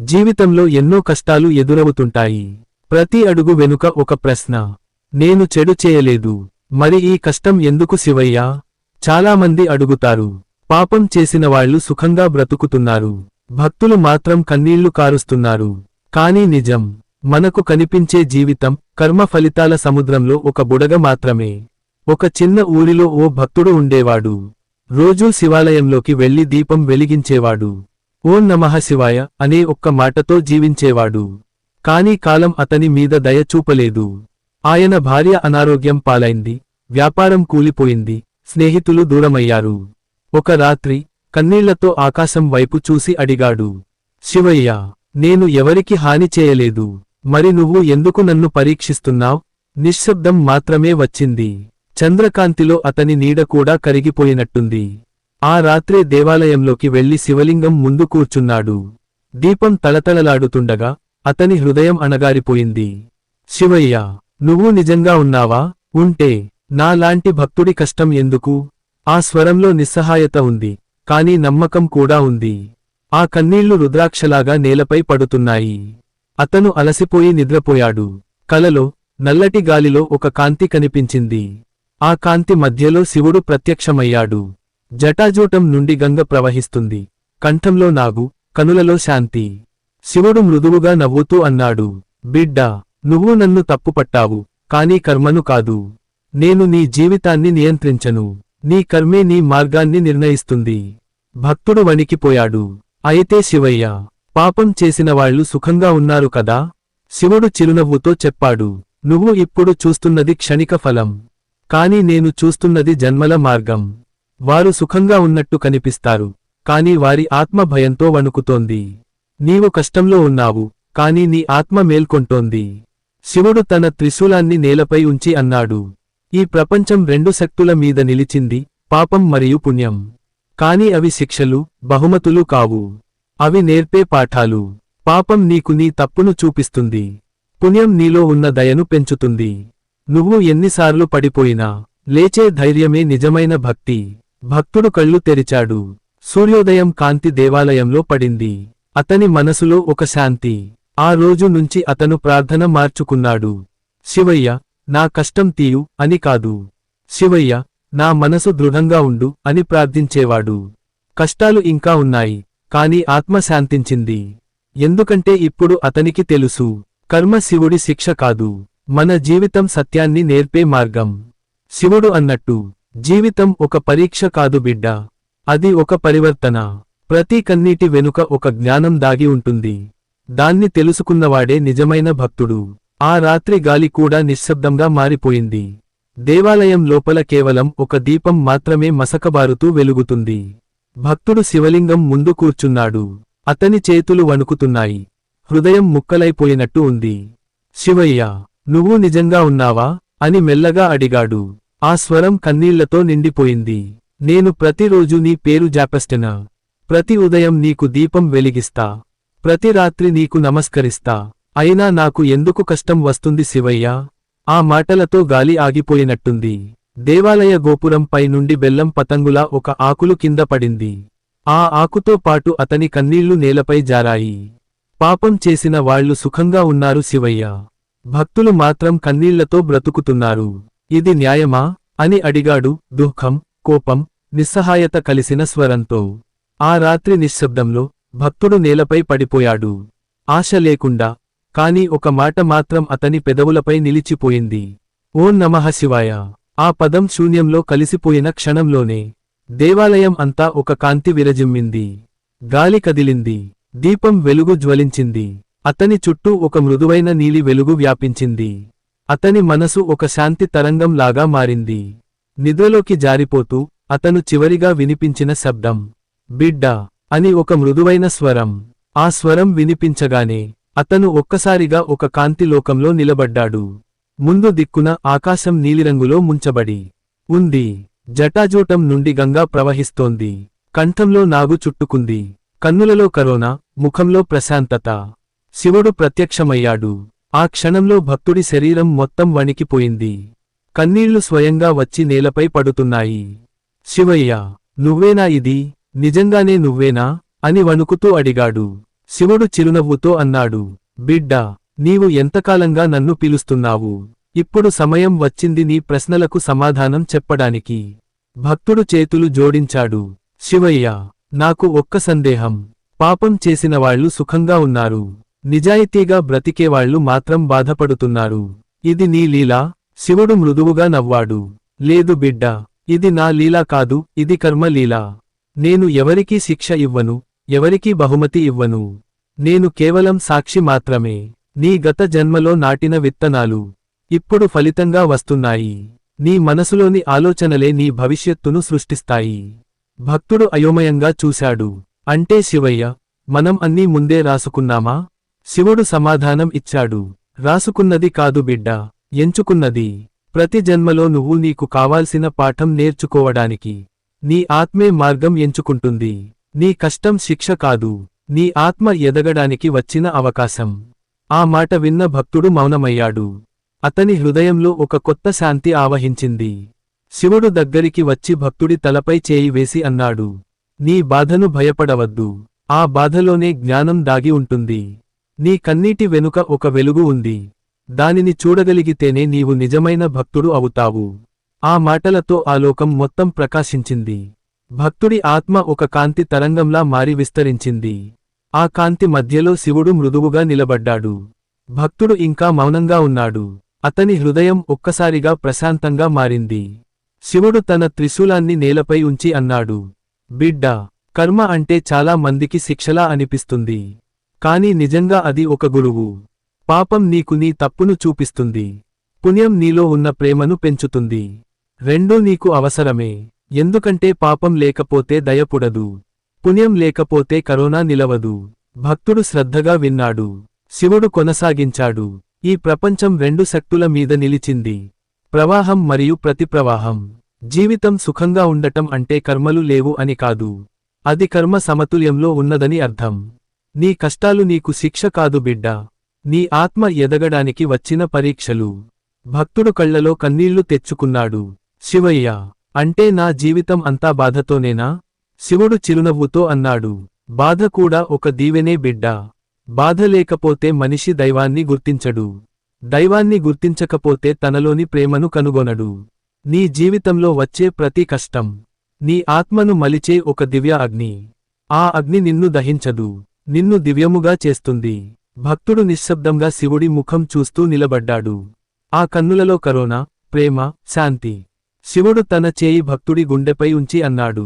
జీవితంలో ఎన్నో కష్టాలు ఎదురవుతుంటాయి. ప్రతి అడుగు వెనుక ఒక ప్రశ్న. నేను చెడు చేయలేదు. మరి ఈ కష్టం ఎందుకు శివయ్యా? చాలామంది అడుగుతారు. పాపం చేసిన వాళ్ళు సుఖంగా బ్రతుకుతున్నారు. భక్తులు మాత్రం కన్నీళ్ళు కారుస్తున్నారు. కానీ నిజం. మనకు కనిపించే జీవితం కర్మ ఫలితాల సముద్రంలో ఒక బుడగ మాత్రమే. ఒక చిన్న ఊరిలో ఓ భక్తుడు ఉండేవాడు. రోజూ శివాలయంలోకి వెళ్ళి దీపం వెలిగించేవాడు. ఓం నమః శివాయ అనే ఒక్క మాటతో జీవించేవాడు. కాని కాలం అతని మీద దయ చూపలేదు. ఆయన భార్య అనారోగ్యం పాలైంది. వ్యాపారం కూలిపోయింది. స్నేహితులు దూరమయ్యారు. ఒక రాత్రి కన్నీళ్ళతో ఆకాశం వైపు చూసి అడిగాడు. శివయ్య నేను ఎవరికి హాని చేయలేదు. మరి నువ్వు ఎందుకు నన్ను పరీక్షిస్తున్నావ్? నిశ్శబ్దం మాత్రమే వచ్చింది. చంద్రకాంతిలో అతని నీడ కూడా కరిగిపోయినట్టుంది. ఆ రాత్రే దేవాలయంలోకి వెళ్ళి శివలింగం ముందు కూర్చున్నాడు. దీపం తళతళలాడుతుండగా అతని హృదయం అణగారిపోయింది. శివయ్య నువ్వు నిజంగా ఉన్నావా? ఉంటే నాలాంటి భక్తుడి కష్టం ఎందుకు? ఆ స్వరంలో నిస్సహాయత ఉంది కాని నమ్మకం కూడా ఉంది. ఆ కన్నీళ్ళు రుద్రాక్షలాగా నేలపై పడుతున్నాయి. అతను అలసిపోయి నిద్రపోయాడు. కలలో నల్లటి గాలిలో ఒక కాంతి కనిపించింది. ఆ కాంతి మధ్యలో శివుడు ప్రత్యక్షమయ్యాడు. జటాజూటం నుండి గంగ ప్రవహిస్తుంది. కంఠంలో నాగు కనులలో శాంతి. శివుడు మృదువుగా నవ్వుతూ అన్నాడు బిడ్డా నువ్వు నన్ను తప్పుపట్టావు కాని కర్మను కాదు. నేను నీ జీవితాన్ని నియంత్రించను. నీ కర్మే నీ మార్గాన్ని నిర్ణయిస్తుంది. భక్తుడు వణికిపోయాడు. అయితే శివయ్య పాపం చేసిన వాళ్ళు సుఖంగా ఉన్నారు కదా? శివుడు చిరునవ్వుతో చెప్పాడు నువ్వు ఇప్పుడు చూస్తున్నది క్షణిక ఫలం. కాని నేను చూస్తున్నది జన్మల మార్గం. వారు సుఖంగా ఉన్నట్టు కనిపిస్తారు. కాని వారి ఆత్మ భయంతో వణుకుతోంది. నీవు కష్టంలో ఉన్నావు కాని నీ ఆత్మ మేల్కొంటోంది. శివుడు తన త్రిశూలాన్ని నేలపై ఉంచి అన్నాడు. ఈ ప్రపంచం రెండు శక్తుల మీద నిలిచింది పాపం మరియు పుణ్యం. కాని అవి శిక్షలు బహుమతులు కావు. అవి నేర్పే పాఠాలు. పాపం నీకు నీ తప్పును చూపిస్తుంది. పుణ్యం నీలో ఉన్న దయను పెంచుతుంది. నువ్వు ఎన్నిసార్లు పడిపోయినా లేచే ధైర్యమే నిజమైన భక్తి. భక్తుడు కళ్ళు తెరిచాడు. సూర్యోదయం కాంతి దేవాలయంలో పడింది. అతని మనసులో ఒక శాంతి. ఆ రోజు నుంచి అతను ప్రార్థన మార్చుకున్నాడు. శివయ్య నా కష్టం తీయు అని కాదు. శివయ్య నా మనసు దృఢంగా ఉండు అని ప్రార్థించేవాడు. కష్టాలు ఇంకా ఉన్నాయి కాని ఆత్మ శాంతించింది. ఎందుకంటే ఇప్పుడు అతనికి తెలుసు కర్మ శివుడి శిక్ష కాదు. మన జీవితం సత్యాన్ని నేర్పే మార్గం. శివుడు అన్నట్టు. జీవితం ఒక పరీక్ష కాదు బిడ్డ. అది ఒక పరివర్తన. ప్రతి కన్నీటి వెనుక ఒక జ్ఞానం దాగి ఉంటుంది. దాన్ని తెలుసుకున్నవాడే నిజమైన భక్తుడు. ఆ రాత్రి గాలి కూడా నిశ్శబ్దంగా మారిపోయింది. దేవాలయం లోపల కేవలం ఒక దీపం మాత్రమే మసకబారుతూ వెలుగుతుంది. భక్తుడు శివలింగం ముందు కూర్చున్నాడు. అతని చేతులు వణుకుతున్నాయి. హృదయం ముక్కలైపోయినట్టు ఉంది. శివయ్య నువ్వు నిజంగా ఉన్నావా? అని మెల్లగా అడిగాడు. ఆ స్వరం కన్నీళ్ళతో నిండిపోయింది. నేను ప్రతిరోజు నీ పేరు జాపస్టెనా ప్రతి ఉదయం నీకు దీపం వెలిగిస్తా. ప్రతి రాత్రి నీకు నమస్కరిస్తా. అయినా నాకు ఎందుకు కష్టం వస్తుంది శివయ్య? ఆ మాటలతో గాలి ఆగిపోయినట్టుంది. దేవాలయ గోపురంపై నుండి బెల్లం పతంగులా ఒక ఆకులు కింద పడింది. ఆ ఆకుతో పాటు అతని కన్నీళ్ళు నేలపై జారాయి. పాపం చేసిన వాళ్ళు సుఖంగా ఉన్నారు శివయ్య. భక్తులు మాత్రం కన్నీళ్ళతో బ్రతుకుతున్నారు. ఇది న్యాయమా? అని అడిగాడు. దుఃఖం కోపం నిస్సహాయత కలిసిన స్వరంతో. ఆ రాత్రి నిశ్శబ్దంలో భక్తుడు నేలపై పడిపోయాడు. ఆశ లేకుండా కాని ఒక మాట మాత్రం అతని పెదవులపై నిలిచిపోయింది. ఓం నమః శివాయ. ఆ పదం శూన్యంలో కలిసిపోయిన క్షణంలోనే దేవాలయం అంతా ఒక కాంతి విరజిమ్మింది. గాలి కదిలింది. దీపం వెలుగు జ్వలించింది. అతని చుట్టూ ఒక మృదువైన నీలి వెలుగు వ్యాపించింది. అతని మనసు ఒక శాంతి తరంగం లాగా మారింది. నిద్రలోకి జారిపోతూ అతను చివరిగా వినిపించిన శబ్దం బిడ్డ అని ఒక మృదువైన స్వరం. ఆ స్వరం వినిపించగానే అతను ఒక్కసారిగా ఒక కాంతి లోకంలో నిలబడ్డాడు. ముందు దిక్కున ఆకాశం నీలిరంగులో ముంచబడి ఉంది. జటాజూటం నుండి గంగా ప్రవహిస్తోంది. కంఠంలో నాగు చుట్టుకుంది. కన్నులలో కరోనా ముఖంలో ప్రశాంతత. శివుడు ప్రత్యక్షమయ్యాడు. ఆ క్షణంలో భక్తుడి శరీరం మొత్తం వణికిపోయింది. కన్నీళ్ళు స్వయంగా వచ్చి నేలపై పడుతున్నాయి. శివయ్య నువ్వేనా ఇది? నిజంగానే నువ్వేనా? అని వణుకుతూ అడిగాడు. శివుడు చిరునవ్వుతో అన్నాడు. బిడ్డా నీవు ఎంతకాలంగా నన్ను పిలుస్తున్నావు? ఇప్పుడు సమయం వచ్చింది నీ ప్రశ్నలకు సమాధానం చెప్పడానికి. భక్తుడు చేతులు జోడించాడు. శివయ్య నాకు ఒక్క సందేహం. పాపం చేసిన వాళ్ళు సుఖంగా ఉన్నారు. నిజాయితీగా బ్రతికేవాళ్ళు మాత్రం బాధపడుతున్నారు. ఇది నీ లీలా శివుడు మృదువుగా నవ్వాడు. లేదు బిడ్డ ఇది నా లీలా కాదు ఇది కర్మలీలా నేను ఎవరికీ శిక్ష ఇవ్వను ఎవరికీ బహుమతి ఇవ్వను. నేను కేవలం సాక్షి మాత్రమే. నీ గత జన్మలో నాటిన విత్తనాలు ఇప్పుడు ఫలితంగా వస్తున్నాయి. నీ మనసులోని ఆలోచనలే నీ భవిష్యత్తును సృష్టిస్తాయి. భక్తుడు అయోమయంగా చూశాడు. అంటే శివయ్య మనం అన్నీ ముందే రాసుకున్నామా? శివుడు సమాధానం ఇచ్చాడు. రాసుకున్నది కాదు బిడ్డ ఎంచుకున్నది. ప్రతి జన్మలో నువ్వు నీకు కావాల్సిన పాఠం నేర్చుకోవడానికి. నీ ఆత్మే మార్గం ఎంచుకుంటుంది. నీ కష్టం శిక్ష కాదు. నీ ఆత్మ ఎదగడానికి వచ్చిన అవకాశం. ఆ మాట విన్న భక్తుడు మౌనమయ్యాడు. అతని హృదయంలో ఒక కొత్త శాంతి ఆవహించింది. శివుడు దగ్గరికి వచ్చి భక్తుడి తలపై చేయి వేసి అన్నాడు నీ బాధను భయపడవద్దు. ఆ బాధలోనే జ్ఞానం దాగి ఉంటుంది. నీ కన్నీటి వెనుక ఒక వెలుగు ఉంది. దానిని చూడగలిగితేనే నీవు నిజమైన భక్తుడు అవుతావు. ఆ మాటలతో ఆ లోకం మొత్తం ప్రకాశించింది. భక్తుడి ఆత్మ ఒక కాంతి తరంగంలా మారి విస్తరించింది. ఆ కాంతి మధ్యలో శివుడు మృదువుగా నిలబడ్డాడు. భక్తుడు ఇంకా మౌనంగా ఉన్నాడు. అతని హృదయం ఒక్కసారిగా ప్రశాంతంగా మారింది. శివుడు తన త్రిశూలాన్ని నేలపై ఉంచి అన్నాడు. బిడ్డా కర్మ అంటే చాలా మందికి శిక్షలా అనిపిస్తుంది. కాని నిజంగా అది ఒక గురువు. పాపం నీకు నీ తప్పును చూపిస్తుంది. పుణ్యం నీలో ఉన్న ప్రేమను పెంచుతుంది. రెండూ నీకు అవసరమే. ఎందుకంటే పాపం లేకపోతే దయపుడదు పుణ్యం లేకపోతే కరోనా నిలవదు. భక్తుడు శ్రద్ధగా విన్నాడు. శివుడు కొనసాగించాడు. ఈ ప్రపంచం రెండు శక్తుల మీద నిలిచింది. ప్రవాహం మరియు ప్రతిప్రవాహం. జీవితం సుఖంగా ఉండటం అంటే కర్మలు లేవు అని కాదు. అది కర్మ సమతుల్యంలో ఉన్నదని అర్థం. నీ కష్టాలు నీకు శిక్ష కాదు బిడ్డా. నీ ఆత్మ ఎదగడానికి వచ్చిన పరీక్షలు. భక్తుడు కళ్ళలో కన్నీళ్ళు తెచ్చుకున్నాడు. శివయ్య అంటే నా జీవితం అంతా బాధతోనేనా? శివుడు చిరునవ్వుతో అన్నాడు. బాధ కూడా ఒక దీవెనే బిడ్డా. బాధ లేకపోతే మనిషి దైవాన్ని గుర్తించడు. దైవాన్ని గుర్తించకపోతే తనలోని ప్రేమను కనుగొనడు. నీ జీవితంలో వచ్చే ప్రతి కష్టం. నీ ఆత్మను మలిచే ఒక దివ్య అగ్ని. ఆ అగ్ని నిన్ను దహించదు. నిన్ను దివ్యముగా చేస్తుంది. భక్తుడు నిశ్శబ్దంగా శివుడి ముఖం చూస్తూ నిలబడ్డాడు. ఆ కన్నులలో కరోనా ప్రేమ శాంతి. శివుడు తన చేయి భక్తుడి గుండెపై ఉంచి అన్నాడు.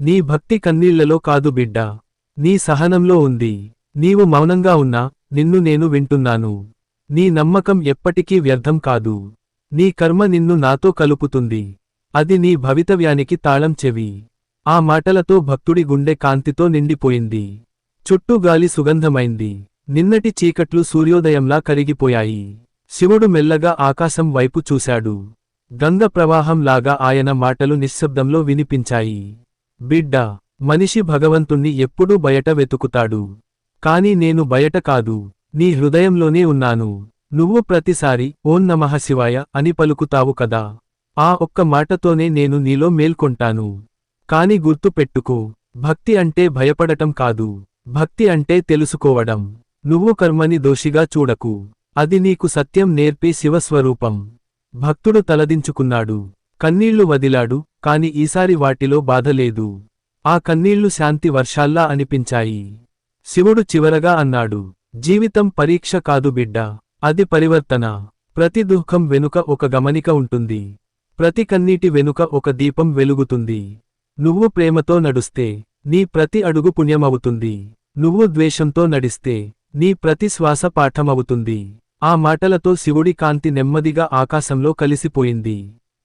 నీ భక్తి కన్నీళ్ళలో కాదు బిడ్డా. నీ సహనంలో ఉంది. నీవు మౌనంగా ఉన్నా నిన్ను నేను వింటున్నాను. నీ నమ్మకం ఎప్పటికీ వ్యర్థం కాదు. నీ కర్మ నిన్ను నాతో కలుపుతుంది. అది నీ భవితవ్యానికి తాళం చెవి. ఆ మాటలతో భక్తుడి గుండె కాంతితో నిండిపోయింది. చుట్టూ గాలి సుగంధమైంది. నిన్నటి చీకట్లు సూర్యోదయంలా కరిగిపోయాయి. శివుడు మెల్లగా ఆకాశం వైపు చూశాడు. గంగ ప్రవాహంలాగా ఆయన మాటలు నిశ్శబ్దంలో వినిపించాయి. బిడ్డ మనిషి భగవంతుణ్ణి ఎప్పుడూ బయట వెతుకుతాడు. కాని నేను బయట కాదు. నీ హృదయంలోనే ఉన్నాను. నువ్వు ప్రతిసారి ఓం నమః శివాయ అని పలుకుతావు కదా. ఆ ఒక్క మాటతోనే నేను నీలో మేల్కొంటాను. కాని గుర్తు పెట్టుకో భక్తి అంటే భయపడటం కాదు. భక్తి అంటే తెలుసుకోవడం. నువ్వు కర్మని దోషిగా చూడకు. అది నీకు సత్యం నేర్పే శివస్వరూపం. భక్తుడు తలదించుకున్నాడు. కన్నీళ్ళు వదిలాడు కాని ఈసారి వాటిలో బాధలేదు ఆ కన్నీళ్ళు శాంతి వర్షాల్లా అనిపించాయి. శివుడు చివరగా అన్నాడు జీవితం పరీక్ష కాదు బిడ్డ. అది పరివర్తన. ప్రతి దుఃఖం వెనుక ఒక గమనిక ఉంటుంది. ప్రతి కన్నీటి వెనుక ఒక దీపం వెలుగుతుంది. నువ్వు ప్రేమతో నడుస్తే నీ ప్రతి అడుగు పుణ్యమవుతుంది. నువ్వు ద్వేషంతో నడిస్తే నీ ప్రతి శ్వాస పాఠమవుతుంది. ఆ మాటలతో శివుడి కాంతి నెమ్మదిగా ఆకాశంలో కలిసిపోయింది.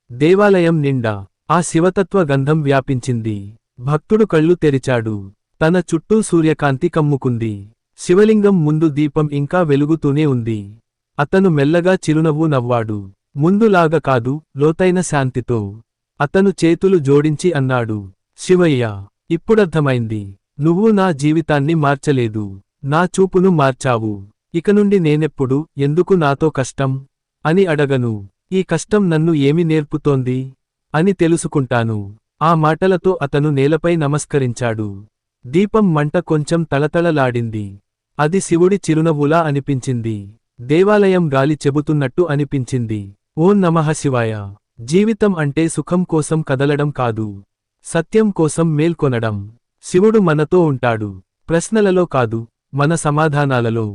దేవాలయం నిండా ఆ శివతత్వ గంధం వ్యాపించింది. భక్తుడు కళ్ళు తెరిచాడు. తన చుట్టూ సూర్యకాంతి కమ్ముకుంది. శివలింగం ముందు దీపం ఇంకా వెలుగుతూనే ఉంది. అతను మెల్లగా చిరునవ్వు నవ్వాడు. ముందులాగా కాదు లోతైన శాంతితో. అతను చేతులు జోడించి అన్నాడు శివయ్య ఇప్పుడర్థమైంది. నువ్వు నా జీవితాన్ని మార్చలేదు. నా చూపును మార్చావు. ఇక నుండి నేనెప్పుడు ఎందుకు నాతో కష్టం? అని అడగను. ఈ కష్టం నన్ను ఏమి నేర్పుతోంది? అని తెలుసుకుంటాను. ఆ మాటలతో అతను నేలపై నమస్కరించాడు. దీపం మంట కొంచెం తళతళలాడింది అది శివుడి చిరునవ్వులా అనిపించింది. దేవాలయం గాలి చెబుతున్నట్టు అనిపించింది. ఓం నమః శివాయ. జీవితం అంటే సుఖం కోసం కదలడం కాదు. సత్యం కోసం మేల్కొనడం శివుడు మనతో ఉంటాడు. ప్రశ్నలలో కాదు మన సమాధానాలలో.